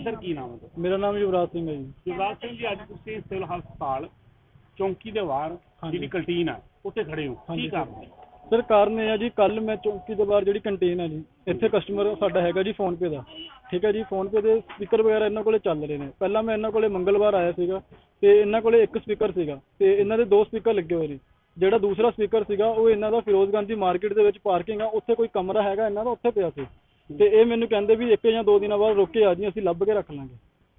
Sir ਕੀ ਨਾਮ ਹੈ ਮੇਰਾ ਨਾਮ ਯੁਵਰਾਜ ਸਿੰਘ ਹੈ ਜੀ। ਯੁਵਰਾਜ ਸਿੰਘ ਜੀ ਅੱਜ ਤੁਸੀਂ ਸਿਵਲ ਹਸਪਤਾਲ ਚੌਂਕੀ ਦੇ ਬਾਹਰ ਜਿਹੜੀ ਕੰਟੀਨ ਆ ਉੱਥੇ ਖੜੇ ਹੋ। ਕੀ। ਕਾਰਨ ਹੈ? ਸਰ ਕਾਰਨ ਇਹ ਹੈ ਜੀ ਕੱਲ ਮੈਂ ਚੌਂਕੀ ਦੇ ਬਾਹਰ ਜਿਹੜੀ ਕੰਟੀਨ ਹੈ ਜੀ ਇੱਥੇ ਕਸਟਮਰ ਸਾਡਾ ਹੈਗਾ ਜੀ ਫੋਨ ਪੇ ਦਾ। ਠੀਕ ਹੈ ਜੀ ਫੋਨ ਪੇ ਦੇ ਸਪੀਕਰ ਵਗੈਰਾ ਇਹਨਾਂ ਕੋਲੇ ਚੱਲ ਰਹੇ ਨੇ। ਪਹਿਲਾਂ ਮੈਂ ਇਹਨਾਂ ਕੋਲੇ ਮੰਗਲਵਾਰ ਆਇਆ ਸੀਗਾ ਤੇ ਇਹਨਾਂ ਕੋਲੇ ਇੱਕ ਸਪੀਕਰ ਸੀਗਾ ਤੇ ਇਹਨਾਂ ਦੇ ਦੋ ਸਪੀਕਰ ਲੱਗੇ ਹੋਏ ਨੇ। ਜਿਹੜਾ ਦੂਸਰਾ ਸਪੀਕਰ ਸੀਗਾ ਉਹ ਇਹਨਾਂ ਦਾ ਫਿਰੋਜ਼ਗੰਜ ਦੀ ਮਾਰਕੀਟ ਦੇ ਵਿੱਚ ਪਾਰਕਿੰਗ ਆ ਉੱਥੇ ਕੋਈ ਕਮਰਾ ਹੈਗਾ ਇਹਨਾਂ ਦਾ ਉੱਥੇ ਪਿਆ ਸੀ। ਤੇ ਇਹ ਮੈਨੂੰ ਕਹਿੰਦੇ ਵੀ ਇੱਕ ਜਾਂ ਦੋ ਦਿਨਾਂ ਬਾਅਦ ਰੁਕ ਕੇ ਆ ਜੀ, ਅਸੀਂ ਲੱਭ ਕੇ ਰੱਖ ਲਾਂਗੇ।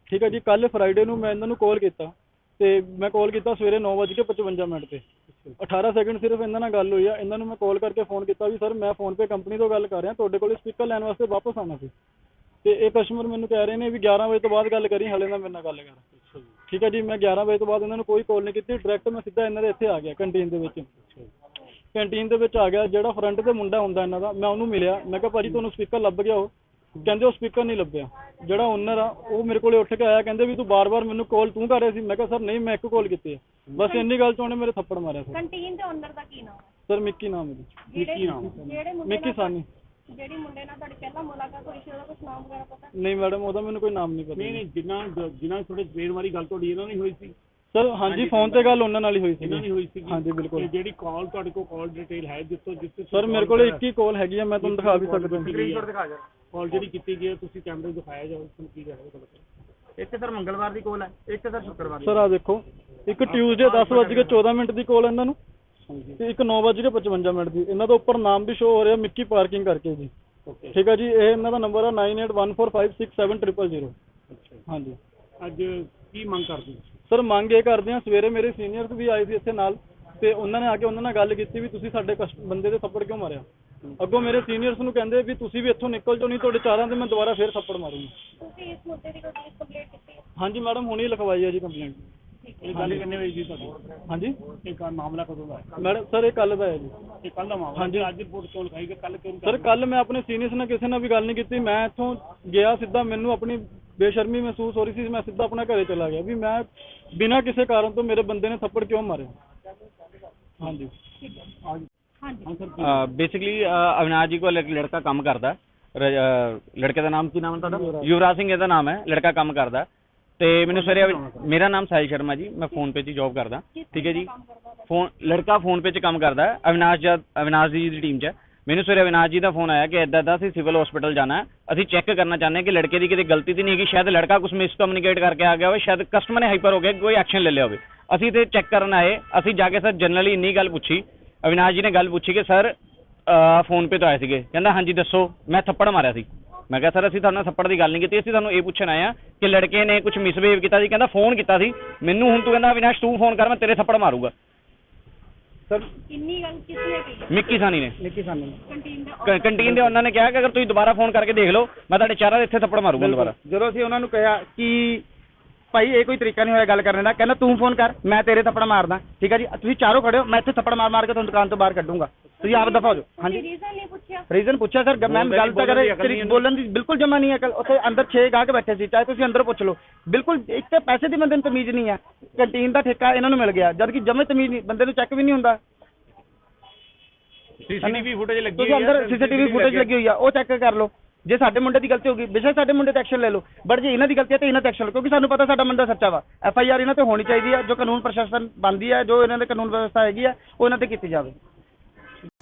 ਠੀਕ ਹੈ ਜੀ ਕੱਲ ਫਰਾਈਡੇ ਨੂੰ ਮੈਂ ਇਹਨਾਂ ਨੂੰ ਕਾਲ ਕੀਤਾ ਤੇ ਮੈਂ ਕਾਲ ਕੀਤਾ ਸਵੇਰੇ 9:55 ਮਿੰਟ ਤੇ। 18 ਸੈਕਿੰਡ ਸਿਰਫ ਇਹਨਾਂ ਨਾਲ ਗੱਲ ਹੋਈ ਆ, ਇਹਨਾਂ ਨੂੰ ਮੈਂ ਕਾਲ ਕਰਕੇ ਫੋਨ ਕੀਤਾ ਵੀ ਸਰ ਮੈਂ ਫੋਨ ਪੇ ਕੰਪਨੀ ਤੋਂ ਗੱਲ ਕਰ ਰਿਹਾ, ਤੁਹਾਡੇ ਕੋਲ ਸਪੀਕਰ ਲੈਣ ਵਾਸਤੇ ਵਾਪਸ ਆਉਣਾ ਸੀ। ਤੇ ਇਹ ਕਸਟਮਰ ਮੈਨੂੰ ਕਹਿ ਰਹੇ ਨੇ ਵੀ 11 ਵਜੇ ਤੋਂ ਬਾਅਦ ਗੱਲ ਕਰੀ, ਹਲੇ ਨਾ ਮੇਰੇ ਨਾਲ ਗੱਲ ਕਰ ਠੀਕ ਹੈ ਜੀ, ਮੈਂ 11 ਵਜੇ ਤੋਂ ਬਾਅਦ ਇਹਨਾਂ ਨੂੰ ਕੋਈ ਕਾਲ ਨਹੀਂ ਕੀਤੀ ਡਾਇਰੈਕਟ ਮੈਂ ਸਿੱਧਾ ਇਹਨਾਂ ਦੇ ਇੱਥੇ ਆ ਗਿਆ ਕੰਟੀਨ ਦੇ ਵਿੱਚ। ਕੰਟੀਨ ਦੇ ਵਿੱਚ ਆ ਗਿਆ ਜਿਹੜਾ ਫਰੰਟ ਤੇ ਮੁੰਡਾ ਹੁੰਦਾ ਇਹਨਾਂ ਦਾ ਮੈਂ ਉਹਨੂੰ ਮਿਲਿਆ ਮੈਂ ਕਿਹਾ ਭਾਜੀ ਤੁਹਾਨੂੰ ਸਪੀਕਰ ਲੱਭ ਗਿਆ ਉਹ। ਕਹਿੰਦੇ ਉਹ ਸਪੀਕਰ ਨਹੀਂ ਲੱਭਿਆ। ਜਿਹੜਾ ਓਨਰ ਆ ਉਹ ਮੇਰੇ ਕੋਲੇ ਉੱਠ ਕੇ ਆਇਆ ਕਹਿੰਦੇ ਵੀ ਤੂੰ ਬਾਰ-ਬਾਰ ਮੈਨੂੰ ਕਾਲ ਤੂੰ ਕਰ ਰਿਹਾ ਸੀ ਮੈਂ ਕਿਹਾ ਸਰ ਨਹੀਂ ਮੈਂ ਇੱਕ ਕਾਲ ਕੀਤੀ ਹੈ। ਬਸ ਇੰਨੀ ਗੱਲ ਤੋਂ ਉਹਨੇ ਮੇਰੇ ਥੱਪੜ ਮਾਰਿਆ ਸਰ। ਕੰਟੀਨ ਦੇ ਓਨਰ ਦਾ ਕੀ ਨਾਮ ਹੈ? ਸਰ ਮਿੱਕੀ ਨਾਮ ਹੈ ਜੀ। ਕੀ ਨਾਮ। ਜਿਹੜੇ ਮੁੰਡੇ ਮਿੱਕੀ ਨਾਲ ਸਾਨੀ। ਜਿਹੜੀ ਮੁੰਡੇ ਨਾਲ ਤੁਹਾਡੀ ਪਹਿਲਾਂ ਮੁਲਾਕਾਤ ਹੋਈ ਸੀ ਉਹਦਾ ਕੁਝ ਨਾਮ ਵਗੈਰਾ ਪਤਾ? ਨਹੀਂ ਮੈਡਮ ਉਹਦਾ ਮੈਨੂੰ ਕੋਈ ਨਾਮ ਨਹੀਂ ਪਤਾ। ਨਹੀਂ ਨਹੀਂ ਜਿੰਨਾ ਜਿੰਨਾ ਥੋੜੇ ਸਵੇਰ ਵਾਲੀ ਗੱਲ ਤੁਹਾਡੀ ਇਹਨਾਂ ਨਾਲ ਹੀ ਹੋਈ ਸੀ। ਸਰ ਹਾਂਜੀ ਫੋਨ ਤੇ ਗੱਲ ਉਹਨਾਂ ਨਾਲ ਹੀ ਹੋਈ ਇਹਨਾਂ ਨਾਲ ਹੀ ਸੀ ਹੋਈ ਸੀ ਹਾਂਜੀ, ਬਿਲਕੁਲ। ਜਿਹੜੀ ਕਾਲ ਤੁਹਾਡੇ ਕੋਲ ਕਾਲ ਡਿਟੇਲ ਹੈ ਜਿਸ ਤੋਂ ਜਿਸ ਤੋਂ ਸਰ ਮੇਰੇ ਕੋਲੇ ਇੱਕ ਹੀ ਕਾਲ ਹੈਗੀ ਆ ਮੈਂ ਤੁਹਾਨੂੰ ਦਿਖਾ ਵੀ ਸਕਦਾ ਸਕਰੀਨਸ਼ਾਟ ਦਿਖਾ ਜਾ। ਕਾਲ ਜਿਹੜੀ ਕੀਤੀ ਗਈ ਹੈ ਤੁਸੀਂ ਕੈਮਰੇ ਦਿਖਾਇਆ ਜਾਓ ਤੁਹਾਨੂੰ ਕੀ ਤੁਹਾਡਾ ਇੱਕ ਸਰ ਮੰਗਲਵਾਰ ਦੀ ਕੋਲ ਹੈ ਇੱਕ ਸਰ ਸ਼ੁੱਕਰਵਾਰ ਦੀ। ਸਰ ਆ ਦੇਖੋ ਇੱਕ ਟਿਊਜ਼ਡੇ 10:14 ਮਿੰਟ ਦੀ ਕਾਲ ਇਹਨਾਂ ਨੂੰ ਤੇ ਇੱਕ 9:55 ਮਿੰਟ ਦੀ। ਇਹਨਾਂ ਦਾ ਉੱਪਰ ਨਾਮ ਵੀ ਸ਼ੋ ਹੋ ਰਿਹਾ ਮਿੱਕੀ ਪਾਰਕਿੰਗ ਕਰਕੇ ਜੀ। ਓਕੇ ਠੀਕ ਹੈ ਜੀ ਇਹ ਇਹਨਾਂ ਦਾ ਨੰਬਰ ਹੈ 9814567000 ਅੱਛਾ ਹਾਂਜੀ। ਅੱਜ ਕੀ ਮੰਗ ਕਰਦੇ ਹੋ? ਸਰ ਮੰਗ ਇਹ ਕਰਦੇ ਆ ਸਵੇਰੇ ਮੇਰੇ ਸੀਨੀਅਰਸ ਵੀ ਆਏ ਸੀ ਇੱਥੇ ਨਾਲ ਤੇ ਉਹਨਾਂ ਨੇ ਆ ਕੇ ਉਹਨਾਂ ਨਾਲ ਗੱਲ ਕੀਤੀ ਵੀ ਤੁਸੀਂ ਸਾਡੇ ਕਸਟ- ਬੰਦੇ ਦੇ ਥੱਪੜ ਕਿਉਂ ਮਾਰਿਆ? ਅੱਗੋਂ ਮੇਰੇ ਸੀਨੀਅਰਸ ਨੂੰ ਕਹਿੰਦੇ ਵੀ ਤੁਸੀਂ ਵੀ ਇੱਥੋਂ ਨਿਕਲ ਜਾਓ ਨਹੀਂ ਤੁਹਾਡੇ ਚਾਰਾਂ ਤੇ ਮੈਂ ਦੁਬਾਰਾ ਫੇਰ ਥੱਪੜ ਮਾਰੂੰਗਾ। ਤੁਸੀਂ ਇਸ ਮੁੱਦੇ ਦੀ ਕੋਈ ਕੰਪਲੇਂਟ ਕੀਤੀ ਹੈ? ਹਾਂਜੀ ਮੈਡਮ ਹੁਣੀ ਲਿਖਵਾਈ ਹੈ ਜੀ ਕੰਪਲੇਂਟ ਇਹ ਗੱਲ ਕਿੰਨੇ ਵਜੇ ਦੀ ਤੁਹਾਡੀ? ਹਾਂਜੀ? ਇਹ ਕਾ ਮਾਮਲਾ ਕਦੋਂ ਦਾ ਹੈ? ਮੈਡਮ ਸਰ ਇਹ ਕੱਲ ਦਾ ਹੈ ਜੀ। ਇਹ ਕੱਲ ਦਾ ਮਾਮਲਾ ਹਾਂਜੀ। ਅੱਜ ਰਿਪੋਰਟ ਕਿਉਂ ਲਿਖਾਈ ਕਿ ਕੱਲ ਕਿਉਂ ਸਰ ਕੱਲ ਮੈਂ ਆਪਣੇ ਸੀਨੀਅਰਸ ਨਾਲ ਕਿਸੇ ਨਾਲ ਵੀ ਗੱਲ ਨਹੀਂ ਕੀਤੀ। ਮੈਂ ਇੱਥੋਂ ਗਿਆ ਸਿੱਧਾ ਮੈਨੂੰ ਆਪਣੀ ਬੇਸ਼ਰਮੀ ਮਹਿਸੂਸ ਹੋ ਰਹੀ ਸੀ ਮੈਂ ਸਿੱਧਾ ਆਪਣਾ ਘਰੇ ਚਲਾ ਗਿਆ ਵੀ ਮੈਂ ਬਿਨਾਂ ਕਿਸੇ ਕਾਰਨ ਤੋਂ ਮੇਰੇ ਬੰਦੇ ਨੇ ਥੱਪੜ ਕਿਉਂ ਮਾਰਿਆ? ਹਾਂਜੀ। ਬੇਸਿਕਲੀ ਅਵਿਨਾਸ਼ ਜੀ ਕੋਲ ਇੱਕ ਲੜਕਾ ਕੰਮ ਕਰਦਾ ਲੜਕੇ ਦਾ ਨਾਮ ਕੀ ਨਾਮ ਹੈ ਤੁਹਾਡਾ? ਯੁਵਰਾਜ। ਸਿੰਘ ਇਹਦਾ ਨਾਮ ਹੈ ਲੜਕਾ ਕੰਮ ਕਰਦਾ। ਤੇ ਮੈਨੂੰ ਸਵੇਰੇ ਮੇਰਾ ਨਾਮ ਸਾਹਿਲ ਸ਼ਰਮਾ ਜੀ ਮੈਂ ਫੋਨ ਪੇ 'ਚ ਜੌਬ ਕਰਦਾ। ਠੀਕ ਹੈ ਜੀ? ਫੋਨ ਲੜਕਾ ਫੋਨ ਪੇ 'ਚ ਕੰਮ ਕਰਦਾ ਅਵਿਨਾਸ਼ ਜੀ ਅਵਿਨਾਸ਼ ਜੀ ਦੀ ਟੀਮ 'ਚ ਹੈ। ਮੈਨੂੰ ਸਵੇਰੇ ਅਵਿਨਾਸ਼ ਜੀ ਦਾ ਫੋਨ ਆਇਆ ਕਿ ਇਦਾਂ ਦਾ ਅਸੀਂ ਸਿਵਲ ਹਸਪੀਟਲ ਜਾਣਾ ਹੈ। ਅਸੀਂ ਚੈੱਕ ਕਰਨਾ ਚਾਹੁੰਦੇ ਹਾਂ ਕਿ ਲੜਕੇ ਦੀ ਕਿਤੇ ਗਲਤੀ ਤਾਂ ਨਹੀਂ ਹੈਗੀ, ਸ਼ਾਇਦ ਲੜਕਾ ਕੁਝ ਮਿਸਕਮਿਊਨੀਕੇਟ ਕਰਕੇ ਆ ਗਿਆ ਹੋਵੇ, ਸ਼ਾਇਦ ਕਸਟਮਰ ਨੇ ਹਾਈਪਰ ਹੋ ਗਿਆ, ਕੋਈ ਐਕਸ਼ਨ ਲੈ ਲਿਆ ਹੋਵੇ। ਅਸੀਂ ਤੇ ਚੈੱਕ ਕਰਨ ਆਏ, ਅਸੀਂ ਜਾ ਕੇ ਸਰ ਜਨਰਲੀ ਇੰਨੀ ਗੱਲ ਪੁੱਛੀ, ਅਵਿਨਾਸ਼ ਜੀ ਨੇ ਗੱਲ ਪੁੱਛੀ ਕਿ ਸਰ ਫੋਨ ਪੇ ਤੋਂ ਆਏ ਸੀਗੇ। ਕਹਿੰਦਾ, ਹਾਂਜੀ, ਦੱਸੋ, ਮੈਂ ਥੱਪੜ ਮਾਰਿਆ ਸੀ। ਮੈਂ ਕਿਹਾ, ਸਰ, ਅਸੀਂ ਤੁਹਾਨੂੰ ਥੱਪੜ ਦੀ ਗੱਲ ਨਹੀਂ ਕੀਤੀ, ਅਸੀਂ ਤੁਹਾਨੂੰ ਇਹ ਪੁੱਛਣ ਆਏ ਆ ਕਿ ਲੜਕੇ ਨੇ ਕੁਝ ਮਿਸਬਿਹੇਵ ਕੀਤਾ ਸੀ? ਕਹਿੰਦਾ ਫੋਨ ਕੀਤਾ ਸੀ। ਮੈਨੂੰ ਹੁਣ ਤੂੰ ਕਹਿੰਦਾ, ਅਵਿਨਾਸ਼, ਤੂੰ ਫੋਨ ਕਰ, ਮੈਂ ਤੇਰੇ ਥੱਪੜ ਮਾਰੂਗਾ। ਸਰ? ਇੰਨੀ ਗੱਲ ਕਿਸ ਨੇ ਕੀਤੀ ਮਿੱਕੀ ਸਾਨੀ ਨੇ। ਨਿੱਕੀ ਸਾਨੂੰ ਕੰਟੀਨ ਦੇ ਕ- ਕੰਟੀਨ ਦੇ ਉਹਨਾਂ ਨੇ ਕਿਹਾ ਕਿ ਅਗਰ ਤੁਸੀਂ ਦੁਬਾਰਾ ਫੋਨ ਕਰਕੇ ਦੇਖ ਲਓ ਮੈਂ ਤੁਹਾਡੇ ਚਾਰਾਂ ਦੇ ਇੱਥੇ ਥੱਪੜ ਮਾਰੂਗਾ ਦੁਬਾਰਾ। ਜਦੋਂ ਅਸੀਂ ਉਹਨਾਂ ਨੂੰ ਕਿਹਾ ਕਿ ਭਾਈ ਇਹ ਕੋਈ ਤਰੀਕਾ ਨਹੀਂ ਹੋਇਆ ਗੱਲ ਕਰਨ ਦਾ ਕਹਿੰਦਾ ਤੂੰ ਫੋਨ ਕਰ ਮੈਂ ਤੇਰੇ ਥੱਪੜ ਮਾਰਦਾ। ਠੀਕ ਹੈ ਜੀ? ਤੁਸੀਂ ਚਾਰੋਂ ਖੜੇ ਹੋ ਮੈਂ ਇੱਥੇ ਥੱਪੜ ਮਾਰ ਮਾਰ ਕੇ ਤੁਹਾਨੂੰ ਦੁਕਾਨ ਤੋਂ ਬਾਹਰ ਕੱਢੂੰਗਾ। ਤੁਸੀਂ ਆਪ ਦਫਾ ਹੋ ਜਾਓ ਹਾਂਜੀ। ਰੀਜ਼ਨ ਨਹੀਂ ਪੁੱਛਿਆ? ਰੀਜ਼ਨ ਪੁੱਛਿਆ ਸਰ ਮੈਮ ਗੱਲ ਤਾਂ ਕਰੇ ਤੇਰੀ ਬੋਲਣ ਦੀ ਬਿਲਕੁਲ ਜਮਾ ਨਹੀਂ ਹੈ। ਕੱਲ ਉੱਥੇ ਅੰਦਰ 6 ਗਾਹਕ ਬੈਠੇ ਸੀ ਚਾਹੇ ਤੁਸੀਂ ਅੰਦਰ ਪੁੱਛ ਲਓ। ਬਿਲਕੁਲ ਇੱਕ ਤੇ ਪੈਸੇ ਦੀ ਬੰਦੇ ਨੂੰ ਤਮੀਜ਼ ਨਹੀਂ ਹੈ ਕੰਟੀਨ ਦਾ ਠੇਕਾ ਇਹਨਾਂ ਨੂੰ ਮਿਲ ਗਿਆ ਜਦ ਕਿ ਜਮੇ ਤਮੀਜ਼ ਨਹੀਂ ਬੰਦੇ ਨੂੰ ਚੈੱਕ ਵੀ ਨਹੀਂ ਹੁੰਦਾ। ਸੀਸੀਟੀਵੀ ਫੁਟੇਜ ਲੱਗੀ ਤੁਸੀਂ ਅੰਦਰ ਸੀਸੀਟੀਵੀ ਫੁਟੇਜ ਲੱਗੀ ਹੋਈ ਆ ਉਹ ਚੈੱਕ ਕਰ ਲਓ। ਜੇ ਸਾਡੇ ਮੁੰਡੇ ਦੀ ਗਲਤੀ ਹੋਗੀ ਬੇਸ਼ੱਕ ਸਾਡੇ ਮੁੰਡੇ ਤੇ ਐਕਸ਼ਨ ਲੈ ਲਓ ਬਟ ਜੇ ਇਹਨਾਂ ਦੀ ਗਲਤੀ ਹੈ ਤੇ ਇਹਨਾਂ ਤੇ ਐਕਸ਼ਨ ਲਓ ਕਿਉਂਕਿ ਸਾਨੂੰ ਪਤਾ ਸਾਡਾ ਮੁੰਡਾ ਸੱਚਾ ਵਾ। ਐਫ ਆਈ ਆਰ ਇਹਨਾਂ ਤੇ ਹੋਣੀ ਚਾਹੀਦੀ ਹੈ ਜੋ ਕਾਨੂੰਨ ਪ੍ਰਸ਼ਾਸਨ ਬੰਦੀ ਹੈ ਜੋ ਇਹਨਾਂ ਦੇ ਕਾਨੂੰਨ ਵਿਵਸਥਾ ਹੈਗੀ ਹੈ ਉਹ ਇਹਨਾਂ ਤੇ ਕੀਤੀ ਜਾਵੇ।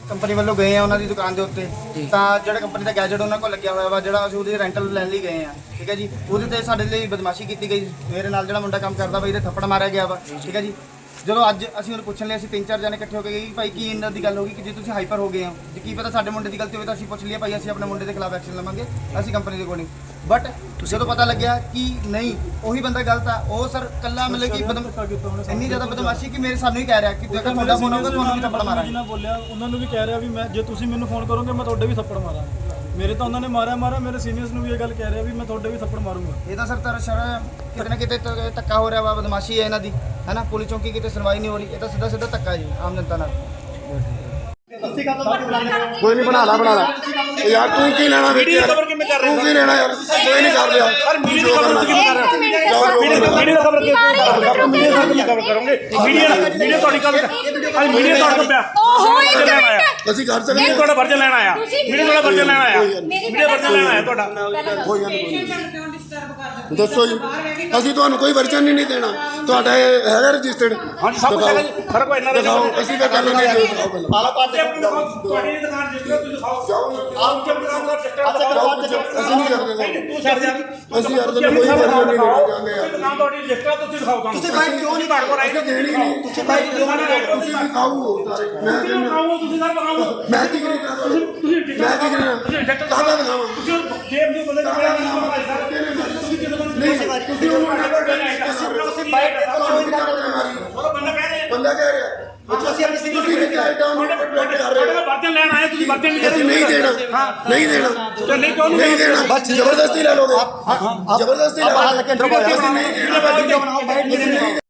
ਕੰਪਨੀ ਵੱਲੋਂ ਗਏ ਆ ਉਹਨਾਂ ਦੀ ਦੁਕਾਨ ਦੇ ਉੱਤੇ। ਤਾਂ ਜਿਹੜਾ ਕੰਪਨੀ ਦਾ ਗੈਜਟ ਉਹਨਾਂ ਕੋਲ ਲੱਗਿਆ ਹੋਇਆ ਵਾ ਜਿਹੜਾ ਅਸੀਂ ਉਹਦੀ ਰੈਂਟਲ ਲੈਣ ਲਈ ਗਏ ਆ। ਠੀਕ ਹੈ ਜੀ? ਉਹਦੇ ਤੇ ਸਾਡੇ ਲਈ ਬਦਮਾਸ਼ੀ ਕੀਤੀ ਗਈ। ਮੇਰੇ ਨਾਲ ਜਿਹੜਾ ਮੁੰਡਾ ਕੰਮ ਕਰਦਾ ਵਾ ਇਹਦੇ ਥੱਪੜ ਮਾਰਿਆ ਗਿਆ ਵਾ। ਠੀਕ ਹੈ ਜੀ? ਜਦੋਂ ਅੱਜ ਅਸੀਂ ਉਹਨੂੰ ਪੁੱਛਣ ਲਈ ਅਸੀਂ ਤਿੰਨ ਚਾਰ ਜਣੇ ਇਕੱਠੇ ਹੋ ਕੇ ਗਏ ਕਿ ਭਾਈ ਕੀ ਇਹਨਾਂ ਦੀ ਗੱਲ ਹੋ ਗਈ ਕਿ ਜੇ ਤੁਸੀਂ ਹਾਈਪਰ ਹੋ ਗਏ ਹੋ ਜੇ ਕੀ ਪਤਾ ਸਾਡੇ ਮੁੰਡੇ ਦੀ ਗਲਤੀ ਹੋਵੇ ਤਾਂ ਅਸੀਂ ਪੁੱਛ ਲਈਏ ਭਾਈ ਅਸੀਂ ਆਪਣੇ ਮੁੰਡੇ ਦੇ ਖਿਲਾਫ ਐਕਸ਼ਨ ਲਵਾਂਗੇ। ਅਸੀਂ ਕੰਪਨੀ ਦੇ ਕੋਲ ਬਟ ਜਦੋਂ ਪਤਾ ਲੱਗਿਆ ਕਿ ਨਹੀਂ ਉਹੀ ਬੰਦਾ ਗਲਤ ਆ। ਉਹ ਸਰ ਕੱਲਾ ਮਤਲਬ ਕਿ ਬਦਮ ਇੰਨੀ ਜ਼ਿਆਦਾ ਬਦਮਾਸ਼ੀ ਕਿ ਮੇਰੇ ਸਾਨੂੰ ਹੀ ਕਹਿ ਰਿਹਾ ਕਿ ਜੇ ਤੁਹਾਡਾ ਫੋਨ ਆਊਗਾ ਤੁਹਾਨੂੰ ਵੀ ਥੱਪੜ ਮਾਰਾਂਗੇ। ਜਿਹਨਾਂ ਬੋਲਿਆ ਉਹਨਾਂ ਨੂੰ ਵੀ ਕਹਿ ਰਿਹਾ ਵੀ ਮੈਂ ਜੇ ਤੁਸੀਂ ਮੈਨੂੰ ਫੋਨ ਕਰੋਗੇ ਮੈਂ ਤੁਹਾਡੇ ਵੀ ਥੱਪੜ ਮਾਰਾਂਗਾ। ਮੇਰੇ ਤਾਂ ਉਹਨਾਂ ਨੇ ਮਾਰਿਆ ਮਾਰਿਆ ਮੇਰੇ ਸੀਨੀਅਰਸ ਨੂੰ ਵੀ ਇਹ ਗੱਲ ਕਹਿ ਰਿਹਾ ਵੀ ਮੈਂ ਤੁਹਾਡੇ ਵੀ ਥੱਪੜ ਮਾਰੂੰਗਾ। ਇਹ ਤਾਂ ਸਰ ਤਰ ਸ਼ਰ ਕਿਤੇ ਨਾ ਕਿਤੇ ਧੱਕਾ ਹੋ ਰਿਹਾ ਵਾ ਬਦਮਾਸ਼ੀ ਹੈ ਇਹਨਾਂ ਦੀ। ਹੈਨਾ? ਪੁਲਿਸ ਚੌਂਕੀ ਕਿਤੇ ਸੁਣਵਾਈ ਨਹੀਂ ਹੋ ਰਹੀ। ਇਹ ਤਾਂ ਸਿੱਧਾ ਸਿੱਧਾ ਧੱਕਾ ਜੀ ਆਮ ਜਨਤਾ ਨਾਲ। ਕੋਈ ਨਹੀਂ ਬਣਾ ਲਾ ਬਣਾ ਲਾ। ਯਾਰ ਤੂੰ ਕੀ ਲੈਣਾ ਵਿੱਚ ਯਾਰ ਤੂੰ ਕੀ ਲੈਣਾ ਯਾਰ ਕੋਈ ਨਹੀਂ ਕਰ ਲਿਆ ਪਰ ਮੀਡੀਆ ਦੀ ਖਬਰ ਕਿਵੇਂ ਕਰ ਰਿਹਾ ਮੀਡੀਆ ਦਾ ਖਬਰ ਕਿਉਂ ਮੀਡੀਆ ਦਾ ਕੀ ਖਬਰ ਕਰੋਗੇ ਮੀਡੀਆ ਮੀਡੀਆ ਤੁਹਾਡੀ ਗੱਲ ਅੱਜ ਮੀਡੀਆ ਤੁਹਾਡੇ ਕੋਲ ਪਿਆ ਅਸੀਂ ਕਰ ਸਕਦੇ ਮੀਡੀਆ ਹਾਂ ਤੁਹਾਡਾ ਵਰਜਨ ਲੈਣ ਆਇਆ ਤੁਸੀਂ ਮੀਡੀਆ ਤੁਹਾਡਾ ਵਰਜਨ ਲੈਣ ਆਇਆ ਮੇਰੀ ਮੀਡੀਆ ਵਰਜਨ ਲੈਣ ਆਇਆ ਤੁਹਾਡਾ ਕੋਈ ਗੱਲ ਨਹੀਂ ਦੱਸੋ ਜੀ। ਅਸੀਂ ਤੁਹਾਨੂੰ ਕੋਈ ਵਰਜਨ ਹੀ ਨਹੀਂ ਦੇਣਾ। ਤੁਹਾਡਾ ਇਹ ਹੈਗਾ ਰਜਿਸਟਰਡ। ਹਾਂਜੀ ਸਭ ਕੁਝ ਹੈਗਾ ਜੀ। ਫ਼ਰਕ ਇੰਨਾ ਦਿਖਾਓ। ਅਸੀਂ ਤਾਂ ਕਰ ਲੈਂਦੇ ਜੋ ਦਿਖਾਓ ਪਹਿਲਾਂ। ਆਲਾ ਪਾਸ ਤੁਹਾਡੀ ਦੁਕਾਨ ਜਿਸ ਤੁਸੀਂ ਦਿਖਾਓ। ਆਪ ਜਬ ਦੁਕਾਨ ਦਾ ਚੱਕਰ ਜਾਓ ਪਿੱਛੇ, ਅਸੀਂ ਨਹੀਂ ਕਰਦੇ ਨਹੀਂ ਤੂੰ ਛੱਡ ਜਾ। ਅਸੀਂ ਯਾਰ ਤੈਨੂੰ ਕੋਈ ਵਰਜਨ ਨਹੀਂ ਦੇਣਾ ਚਾਹੁੰਦੇ ਯਾਰ ਦੁਕਾਨ ਤੁਹਾਡੀ ਲਿਸਟਾ ਤੁਸੀਂ ਦਿਖਾਓ ਤੁਹਾਨੂੰ ਤੁਸੀਂ ਬਾਈਕ ਕਿਉਂ ਨਹੀਂ ਤੁਹਾਡੇ ਕੋਲ ਆਈ ਦੇਣੀ ਨਹੀਂ। ਤੁਸੀਂ ਬਾਈਕ ਕਿਉਂ ਨਹੀਂ ਆਈ ਤੁਸੀਂ ਦਿਖਾਓ ਸਾਰੇ। ਮੈਂ ਤੁਸੀਂ ਕਹਿੰਦਾ ਦਿਖਾਓ? ਤੁਸੀਂ ਸਰ ਦਿਖਾਓ। ਮੈਂ ਕੀ ਕਰੀ ਤੁਸੀਂ ਮੈਂ ਕੀ ਕਰਾਂ ਤੁਸੀਂ ਡਾਕਟਰ ਕਾਹਦਾ ਦਿਖਾਵਾਂ? ਤੁਸੀਂ ਜੇਬ ਦੇ ਬੰਦੇ ਤੁਸੀਂ ਨਹੀਂ ਤੁਸੀਂ ਉਹਨੂੰ ਉਹ ਬੰਦਾ ਕਹਿ ਰਿਹਾ। ਬੰਦਾ ਕਹਿ ਰਿਹਾ। ਅਸੀਂ ਆਪਣੀ ਸਿੱਧੀ ਤੁਸੀਂ ਵੀ ਚਾਹੇ ਡਾਊਨ ਪ੍ਰੋਟੈਕਟ ਕਰ ਰਹੇ ਤੁਹਾਡੇ ਹੋ। ਕੋਲ ਬਰਤਨ ਲੈਣ ਆਏ ਤੁਸੀਂ ਬਰਤਨ ਨਹੀਂ ਅਸੀਂ ਨਹੀਂ ਦੇਣਾ। ਨਹੀਂ ਦੇਣਾ। ਤੇ ਨਹੀਂ ਕਿਉਂ ਨਹੀਂ ਦੇਣਾ। ਜ਼ਬਰਦਸਤੀ ਲੈ ਲੋਗੇ ਜ਼ਬਰਦਸਤੀ ਲੈ ਲੋਗੇ ਨਹੀਂ ਦੇਣਾ।